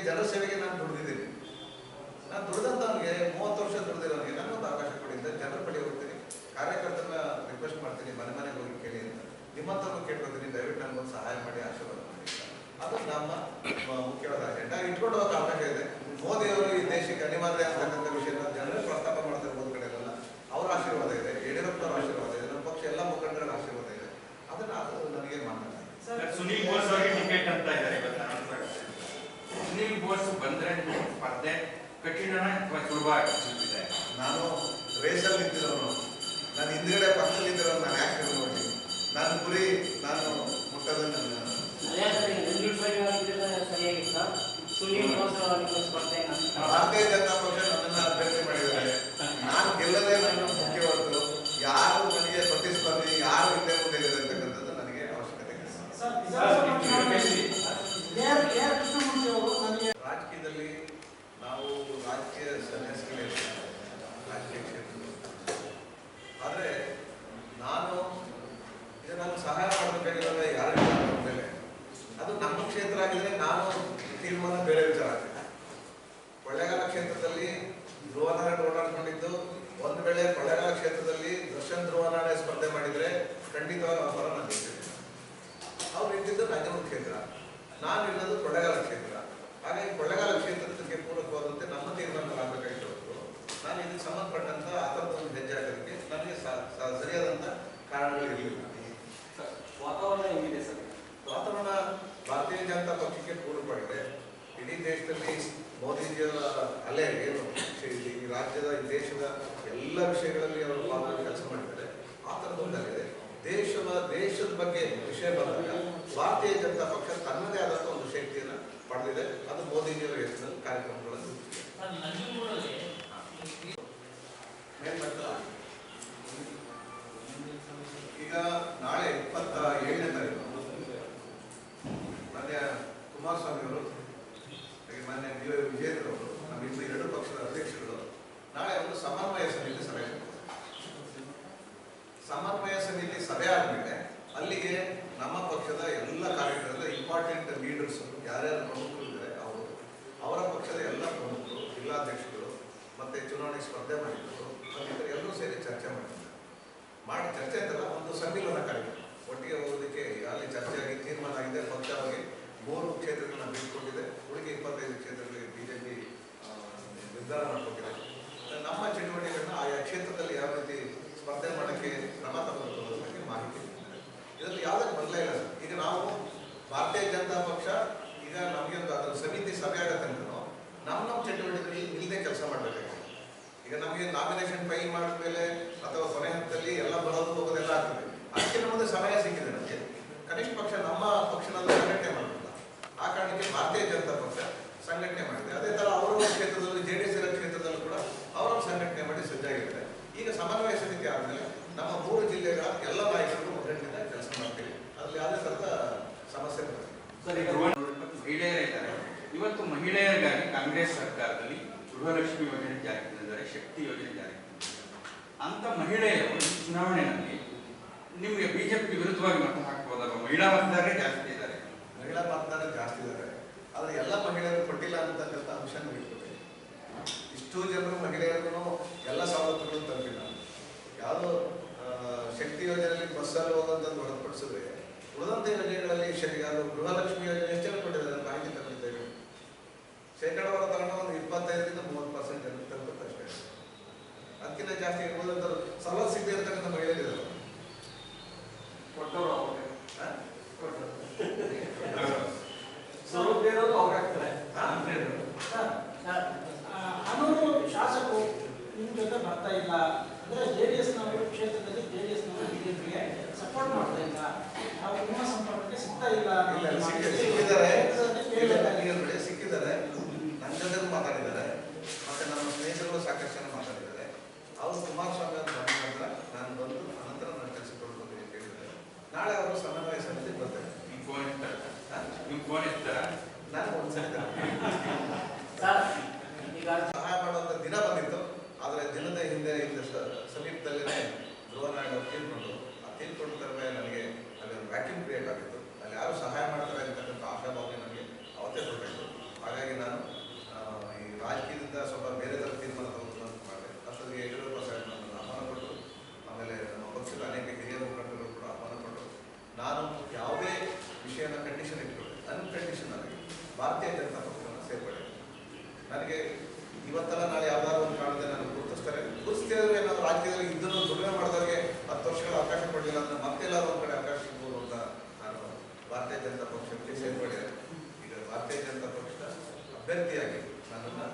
ಸಾರ್ವಜನಿಕ ಸೇವೆಗೆ ಜನರ ಸೇವೆಗೆ ನಾನು ದುಡಿದಿದ್ದೀನಿ. ನಾನು ದುಡಿದಂಥವ್ನಿಗೆ ಮೂವತ್ತು ವರ್ಷ ದುಡ್ದಿರೋನಿಗೆ ಒಂದು ಅವಕಾಶ ಕೊಡಿದ್ದ ಜನರ ಬಳಿ ಹೋಗ್ತೀನಿ. ಕಾರ್ಯಕರ್ತರನ್ನ ರಿಕ್ವೆಸ್ಟ್ ಮಾಡ್ತೀನಿ, ಮನೆ ಮನೆಗೆ ಹೋಗಿ ಕೇಳಿ ಅಂತ. ನಿಮ್ಮಂಥವ್ರು ಕೇಳ್ಕೊತೀನಿ, ದಯವಿಟ್ಟು ನನಗೊಂದು ಸಹಾಯ ಮಾಡಿ, ಆಶೀರ್ವಾದ ಮಾಡಿ ಅದು ನಮ್ಮ ಮುಖ್ಯವಾದ ಅಜೆಂಡಾ ಇಟ್ಕೊಂಡು ಹೋಗೋ ಅವಕಾಶ ಇದೆ. ಮೋದಿ ಅವರು ಈ ದೇಶಕ್ಕೆ ಅನಿವಾರ್ಯ ಅಂತಕ್ಕಂಥ ವಿಷಯ ಜನರೇ ಪ್ರಸ್ತಾಪ ಮಾಡ್ತಾರೆ ಒಂದು ಕಡೆ ಎಲ್ಲ ಅವರ ಆಶೀರ್ವಾದ ಇದೆ, ಯಡಿಯೂರಪ್ಪನವರ ಆಶೀರ್ವಾದ ಇದೆ, ನಮ್ಮ ಪಕ್ಷ ಎಲ್ಲ ಮುಖಂಡರ ಆಶೀರ್ವಾದ ಇದೆ. ಅದನ್ನ ಅದು ನನಗೆ ಮಾತಾಡ್ತಾರೆ ಸುನೀಲ್ ಅವರಿಗೆ ಟಿಕೆಟ್ ಅಂತ ಇದ್ದಾರೆ ಇವತ್ತು announcement ಆಗುತ್ತೆ. ಸುನೀಲ್ ಬೋಸ್ ಬಂದ್ರೆ ನಿಮ್ಮ ಸ್ಪರ್ಧೆ ಕಠಿಣ ಅಥವಾ ಸುಲಭ ಅನಿಸುತ್ತಿದೆ ನಾನು ರೇಸಲ್ಲಿ ನಿಂತಿರೋನು. ನಾನು ಹಿಂದ್ಗಡೆ ಪಕ್ಕದಲ್ಲಿ ನಿಂತಿರೋನು ನಾನು ಯಾಕೆ ನೋಡಿ ನಾನು ಗುರಿ ನಾನು ಮುಟ್ಟದಲ್ಲಿ ಭಾರತೀಯ ಜನತಾ ಪಕ್ಷ ನನ್ನನ್ನು ಅಭ್ಯರ್ಥಿ ಮಾಡಿದ್ದಾರೆ ನಾನು ಗೆಲ್ಲದೆ ನನ್ನ ಮುಖ್ಯ ಹೊರತು ಯಾರು ನನಗೆ ಪ್ರತಿಸ್ಪರ್ಧಿ ಯಾರು ಹಿಂದೆ ಮುಂದೆ ಇದೆ ಅಂತಕ್ಕಂಥದ್ದು ನನಗೆ ಅವಶ್ಯಕತೆ ಇದೆ ಸರ್ ವಿಧಾನಸಭಾ ಚುನಾವಣೆಯಲ್ಲಿ ಕೆ.ಆರ್. ಕೆ.ಆರ್. ಕೃಷ್ಣಮೂರ್ತಿ ಅವರು ನನಗೆ ರಾಜಕೀಯದಲ್ಲಿ ನಾವು ರಾಜಕೀಯ ಸನ್ಯಾಸಿಗಳೇ ಇರ್ತೀವಿ. ರಾಜಕೀಯ ಕ್ಷೇತ್ರದಲ್ಲಿ ಆದರೆ ನಾನು ಇದು ನಾನು ಸಹಾಯ ಮಾಡಬೇಕಾಗಿರೋದು ಯಾರಿಗೂ ಮೇಲೆ ಅದು ನಮ್ಮ ಕ್ಷೇತ್ರ ಆಗಿದ್ರೆ ನಾನು ತೀರ್ಮಾನ ಬೇರೆ ವಿಚಾರ ಆಗ್ತದೆ ಕೊಳ್ಳೇಗಾಲ ಕ್ಷೇತ್ರದಲ್ಲಿ ಧ್ರುವನಾರಾಯಣ ಓಡಾಡ್ಕೊಂಡಿದ್ದು ಒಂದು ವೇಳೆ ಕೊಳ್ಳೇಗಾಲ ಕ್ಷೇತ್ರದಲ್ಲಿ ದರ್ಶನ್ ಧ್ರುವನಾರಾಯಣ ಸ್ಪರ್ಧೆ ಮಾಡಿದ್ರೆ ಖಂಡಿತವಾಗಿ ಅವರ ನಾನು ಗೆಲ್ತೀನಿ. ಅವ್ರು ಇದ್ದಿದ್ದು ನಂಜನಗೂಡು ಕ್ಷೇತ್ರ ನಾನು ಇರೋದು ಕೊಳ್ಳೇಗಾಲ ಕ್ಷೇತ್ರ. ಹಾಗಾಗಿ ಕೊಳ್ಳೆಗಾಲ ಕ್ಷೇತ್ರಕ್ಕೆ ಪೂರಕವಾದಂತೆ ನಮ್ಮ ತೀರ್ಮಾನ ಆಗಬೇಕಾಗಿತ್ತು ಹೊರತು ನಾನು ಇದಕ್ಕೆ ಸಂಬಂಧಪಟ್ಟಂತ ಒಂದು ಹೆಜ್ಜೆ ಹಾಕೋದಕ್ಕೆ ನನಗೆ ಸರಿಯಾದಂಥ ಕಾರಣಗಳಿರಲಿಲ್ಲ ವಾತಾವರಣ ಹೆಂಗಿದೆ ಸರ್? ವಾತಾವರಣ ಭಾರತೀಯ ಜನತಾ ಪಕ್ಷಕ್ಕೆ ಪೂರಕವಾಗಿದೆ. ಇಡೀ ದೇಶದಲ್ಲಿ ಮೋದಿಜಿಯವರ ಅಲೆ ಏನು ಈ ರಾಜ್ಯದ ಈ ದೇಶದ ಎಲ್ಲ ವಿಷಯಗಳಲ್ಲಿ ಅವರು ಪಾಲ್ಗೊಂಡು ಕೆಲಸ ಮಾಡಿದ್ದಾರೆ ಆ ಥರದೊಂದು ಅಲ್ಲಿದೆ ದೇಶದ ದೇಶದ ಬಗ್ಗೆ ವಿಷಯ ಬಂದಾಗ ಭಾರತೀಯ ಜನತಾ ಪಕ್ಷ ತನ್ನದೇ ಆದಂಥ ಒಂದು ಶಕ್ತಿಯನ್ನು ಪಡೆದಿದೆ ಅದು ಮೋದಿಜಿಯವರ ಹೆಸರಿನಲ್ಲಿ ಕಾರ್ಯಕ್ರಮಗಳನ್ನು ಈಗ ನಾಳೆ ಇಪ್ಪತ್ತ ಏಳನೇ ತಾರೀಕು ಮಾನ್ಯ ಕುಮಾರಸ್ವಾಮಿ ಅವರು ಹಾಗೆ ಮಾನ್ಯ ವಿಜೇಂದ್ರ ಅವರು ನಮ್ಮ ಇಬ್ಬರು ಎರಡು ಪಕ್ಷದ ಅಧ್ಯಕ್ಷರು ನಾಳೆ ಒಂದು ಸಮನ್ವಯ ಸಮಿತಿ ಸಭೆ. ಸಮನ್ವಯ ಸಮಿತಿ ಸಭೆ ಆದ್ಮೇಲೆ ಅಲ್ಲಿಗೆ ನಮ್ಮ ಪಕ್ಷದ ಎಲ್ಲ ಕಾರ್ಯಕರ್ತರ ಇಂಪಾರ್ಟೆಂಟ್ ಲೀಡರ್ಸ್ ಯಾರ್ಯಾರು ಪ್ರಮುಖರು ಇದ್ದಾರೆ ಅವರು ಅವರ ಪಕ್ಷದ ಎಲ್ಲ ಪ್ರಮುಖರು ಜಿಲ್ಲಾಧ್ಯಕ್ಷರು ಮತ್ತೆ ಚುನಾವಣೆ ಸ್ಪರ್ಧೆ ಮಾಡಿದ್ರು ಮತ್ತಿತರ ಎಲ್ಲರೂ ಸೇರಿ ಚರ್ಚೆ ಮಾಡಿದ್ರು ಮಾಡಿ ಚರ್ಚೆ ಅಂತಲ್ಲ ಒಂದು ಸಮ್ಮಿಲನ ಕಾರ್ಯಕ್ರಮ. ಒಟ್ಟಿಗೆ ಹೋಗೋದಕ್ಕೆ ಅಲ್ಲಿ ಚರ್ಚೆ ಆಗಿ ತೀರ್ಮಾನ ಆಗಿದೆ, ಪಕ್ಷವಾಗಿ ಮೂರು ಕ್ಷೇತ್ರಗಳನ್ನ ಬಿಟ್ಕೊಂಡಿದೆ ಉಳಿಕೆ ಇಪ್ಪತ್ತೈದು ಕ್ಷೇತ್ರಗಳಿಗೆ ಬಿಜೆಪಿ ನಿರ್ಧಾರ ಮಾಡ್ಕೊಂಡಿದೆ. ನಮ್ಮ ಚಟುವಟಿಕೆಗಳನ್ನ ಆಯಾ ಕ್ಷೇತ್ರದಲ್ಲಿ ಯಾವ ರೀತಿ ಸ್ಪರ್ಧೆ ಮಾಡೋಕ್ಕೆ ಕ್ರಮ ತಗೊಂಡು ಬಗ್ಗೆ ಮಾಹಿತಿ. ಇದರಲ್ಲಿ ಯಾವುದಕ್ಕೆ ಬದಲೇ ಇಲ್ಲ ಈಗ ನಾವು ಭಾರತೀಯ ಜನತಾ ಪಕ್ಷ, ಈಗ ನಮಗೆ ಒಂದು ಅದರ ಸಮಿತಿ ಸಭೆ ಆಗತ್ತೆ ನಮ್ಮ ನಮ್ಮ ಚಟುವಟಿಕೆಗಳಲ್ಲಿ ಇಲ್ಲದೆ ಕೆಲಸ ಈಗ ನಮಗೆ ನಾಮಿನೇಷನ್ ಫೈಲ್ ಮಾಡಿದ್ಮೇಲೆ ಅಥವಾ ಕೊನೆ ಹಂತದಲ್ಲಿ ಎಲ್ಲ ಬರೋದು ಹೋಗೋದೆಲ್ಲ ಆಗ್ತದೆ. ಅದಕ್ಕೆ ನಮ್ಮದು ಸಮಯ ಸಿಕ್ಕಿದೆ ನಮಗೆ. ಕನಿಷ್ಠ ಪಕ್ಷ ನಮ್ಮ ಪಕ್ಷದಲ್ಲಿ ಸಂಘಟನೆ ಮಾಡಲಿಲ್ಲ ಆ ಕಾರಣಕ್ಕೆ ಭಾರತೀಯ ಜನತಾ ಪಕ್ಷ ಸಂಘಟನೆ ಮಾಡಿದೆ. ಅದೇ ಥರ ಅವರ ಕ್ಷೇತ್ರದಲ್ಲಿ, ಜೆ ಡಿ ಎಸ್ ಕ್ಷೇತ್ರದಲ್ಲೂ ಕೂಡ ಅವರ ಸಂಘಟನೆ ಮಾಡಿ ಸಜ್ಜಾಗಿದ್ದಾರೆ. ಈಗ ಸಮನ್ವಯ ಸಮಿತಿ ಆದಮೇಲೆ ನಮ್ಮ ಮೂರು ಜಿಲ್ಲೆಗಳ ಎಲ್ಲ ನಾಯಕರು ಒಗ್ಗಟ್ಟಿನಿಂದ ಕೆಲಸ ಮಾಡ್ತೀವಿ. ಅಲ್ಲಿ ಯಾವುದೇ ಥರದ ಸಮಸ್ಯೆ ಬರುತ್ತೆ ಸರ್, ಈಗ ಇಪ್ಪತ್ತು ಮಹಿಳೆಯರೇ ಇದ್ದಾರೆ. ಇವತ್ತು ಮಹಿಳೆಯರಿಗಾಗಿ ಕಾಂಗ್ರೆಸ್ ಸರ್ಕಾರದಲ್ಲಿ ಗೃಹಲಕ್ಷ್ಮಿ ಯೋಜನೆ ಜಾರಿ ತಂದಿದ್ದಾರೆ. ಶಕ್ತಿ ಯೋಜನೆ ಜಾರಿ ಅಂತ ಮಹಿಳೆಯರು ಚುನಾವಣೆಯಲ್ಲಿ ನಿಮಗೆ ಬಿಜೆಪಿ ವಿರುದ್ಧವಾಗಿ ಮತ ಹಾಕಬಹುದಲ್ಲ ಮಹಿಳಾ ಮತದಾರರೇ ಜಾಸ್ತಿ ಇದ್ದಾರೆ. ಮಹಿಳಾ ಮತದಾರರು ಜಾಸ್ತಿ ಇದ್ದಾರೆ. ಆದರೆ ಎಲ್ಲ ಮಹಿಳೆಯರು ಕೊಟ್ಟಿಲ್ಲ ಅಂತಕ್ಕಂಥ ಅಂಶ ನಡೆಯುತ್ತದೆ ಇಷ್ಟು ಜನರು ಮಹಿಳೆಯರಿಗೂ ಎಲ್ಲ ಸವಲತ್ತುಗಳು ತಂದಿಲ್ಲ ಯಾವುದೋ ಶಕ್ತಿ ಯೋಜನೆಯಲ್ಲಿ ಬಸ್ಸಲ್ಲಿ ಹೋಗೋಂಥದ್ದು ಹೊರತುಪಡಿಸಿದ್ರೆ ಉಳಿದಂಥ ಯೋಜನೆಗಳಲ್ಲಿ ಯಾವುದು ಗೃಹಲಕ್ಷ್ಮಿ ಯೋಜನೆ ಹೆಚ್ಚಳ ಕೊಟ್ಟಿದ್ದಾರೆ? ಮಾಹಿತಿ ತಗೊಂಡಿದ್ದೇವೆ ಶೇಕಡಾವಾರ ತಗೊಂಡು ಒಂದು ಇಪ್ಪತ್ತೈದರಿಂದ ಮೂವತ್ತು ಪರ್ಸೆಂಟ್ ಜನ ತಲುಪುತ್ತೆ ಅಷ್ಟೇ ಅದಕ್ಕಿಂತ ಜಾಸ್ತಿ ಉಳಿದಂಥ ಸವಲತ್ತು ಸಿಗದೆ ಇರ್ತಕ್ಕಂಥ ಮಹಿಳೆಯರಿದ್ದಾರೆ ಕೊಟ್ಟವರು ಅವ್ರೆ. ಹಾ? ಸ್ವರೂಪ ಇರೋದು ಅವ್ರು ಆಗ್ತಾರೆ ಹಾ? ಸರ್, ಆ, ಹನೂರು ಶಾಸಕರು ನಿಮ್ಮ ಜೊತೆ ಬರ್ತಾ ಇಲ್ಲ ಅಂದ್ರೆ ಜೆ ಡಿ ಎಸ್ನವರು ಕ್ಷೇತ್ರದಲ್ಲಿ ಜೆ ಡಿ ಎಸ್ನವರು ಬಿಜೆಪಿಗೆ ಸಪೋರ್ಟ್ ಮಾಡ್ತಾ ಇಲ್ಲ. ನಾವು ನಿಮ್ಮ ಸಂಪರ್ಕಕ್ಕೆ ಸಿಗ್ತಾ ಇಲ್ಲ ಸಿಕ್ಕಿದ್ದಾರೆ. ಸಿಕ್ಕಿದ್ದಾರೆ. ನನ್ನ ಜೊತೆ ಮಾತಾಡಿದ್ದಾರೆ. ಮತ್ತೆ ನಮ್ಮ ಸ್ನೇಹಿತರು ಸಾಕಷ್ಟು ಜನ ಮಾತಾಡಿದ್ದಾರೆ. ಅವರು ಕುಮಾರಸ್ವಾಮಿ ಅಂತ ಬಂದ ನಂತರ ನಾನು ಬಂದು ಅನಂತರ ನನ್ನ ಕೆಲಸಕ್ಕೆ ಕೊಡ್ಬೋದು ಅಂತ ಹೇಳಿದ್ದಾರೆ. ನಾಳೆ ಅವರು ಸಮನ್ವಯ ಸಮಿತಿ ಬರ್ತಾರೆ. ನಿಮ್ಮ ಫೋನ್ ಇರ್ತಾರೆ ನಿಮ್ಮ ಫೋನ್ ಇರ್ತಾರ ಸಮೀಪದಲ್ಲೇ ಧ್ರುವನಾಗಿ ತಿನ್ಕೊಂಡು ಆ ತೀರ್ಕೊಂಡ ತರವೇ ನನಗೆ ಅಲ್ಲಿ ಒಂದು ವ್ಯಾಕ್ಯೂಮ್ ಕ್ರಿಯೇಟ್ ಆಗಿತ್ತು ಅಲ್ಲಿ ಯಾರು ಸಹಾಯ ಮಾಡ್ತಾರೆ ಅಂತಕ್ಕಂಥ ಆಶಾಭಾವನೆ ನನಗೆ ಅವತ್ತೇ ಕೊಟ್ಟಿತ್ತು ಹಾಗಾಗಿ ನಾನು ಈ ರಾಜಕೀಯದಿಂದ ಸ್ವಲ್ಪ ಬೇರೆ ಥರ ತೀರ್ಮಾನ ತಗೊಂಡು ಅಂತ ಮಾಡಿದೆ. ಅಷ್ಟೊತ್ತಿಗೆ ಯಡಿಯೂರಪ್ಪ ಸಾಹೇಬ್ ನನ್ನನ್ನು ಆಹ್ವಾನ ಕೊಟ್ಟರು. ಆಮೇಲೆ ನಮ್ಮ ಪಕ್ಷದ ಅನೇಕ ಹಿರಿಯ ಮುಖಂಡರು ಕೂಡ ಆಹ್ವಾನ ಕೊಟ್ಟರು. ನಾನು ಯಾವುದೇ ವಿಷಯನ ಕಂಡೀಷನ್ ಇಟ್ಕೊಳ್ಳಿ. ಅನ್ಕಂಡೀಷನ್ ಆಗಿ ಭಾರತೀಯ ಜನತಾ ಪಕ್ಷವನ್ನು ಸೇರ್ಪಡೆ. ನನಗೆ ಇವತ್ತೆಲ್ಲ ನಾಳೆ ಯಾವುದಾದ್ರು ಆಗಿಲ್ಲ ಅಂದ್ರೆ ಮತ್ತೆಲ್ಲರೂ ಒಂದು ಕಡೆ ಆಕರ್ಷಿಸಬಹುದು ಅಂತ ನಾನು ಭಾರತೀಯ ಜನತಾ ಪಕ್ಷಕ್ಕೆ ಸೇರ್ಪಡೆ ಈಗ ಭಾರತೀಯ ಜನತಾ ಪಕ್ಷದ ಅಭ್ಯರ್ಥಿಯಾಗಿ ನನ್ನನ್ನು